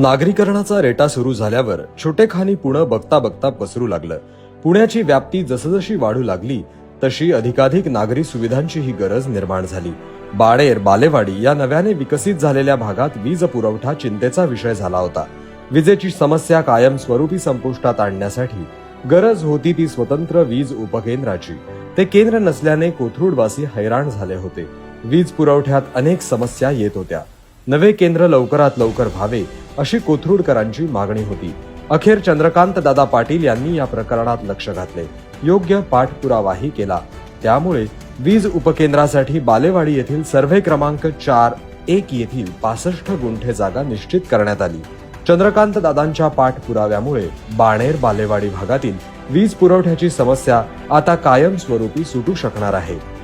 नागरीकरणाचा रेटा सुरू झाल्यावर छोटेखानी पुणे बघता बघता पसरू लागलं. पुण्याची व्याप्ती जसजशी वाढू लागली तशी अधिकाधिक नागरी सुविधांचीही गरज निर्माण झाली. बाळेर बालेवाडी या नव्याने विकसित झालेल्या भागात वीज पुरवठा चिंतेचा विषय झाला होता. विजेची समस्या कायमस्वरूपी संपुष्टात आणण्यासाठी गरज होती ती स्वतंत्र वीज उपकेंद्राची. ते केंद्र नसल्याने कोथरूडवासी हैराण झाले होते. वीज पुरवठ्यात अनेक समस्या येत होत्या. नवे केंद्र लवकरात लवकर व्हावे अशी कोथरूडकरांची मागणी होती. अखेर चंद्रकांत दादा पाटील यांनी या प्रकरणात लक्ष घातले. योग्य पाठपुरावाही केला. त्यामुळे वीज उपकेंद्रासाठी बालेवाडी येथील सर्व्हे क्रमांक चार एक येथील पासष्ट गुंठे जागा निश्चित करण्यात आली. चंद्रकांत दादांच्या पाठपुराव्यामुळे बाणेर बालेवाडी भागातील वीज पुरवठ्याची समस्या आता कायमस्वरूपी सुटू शकणार आहे.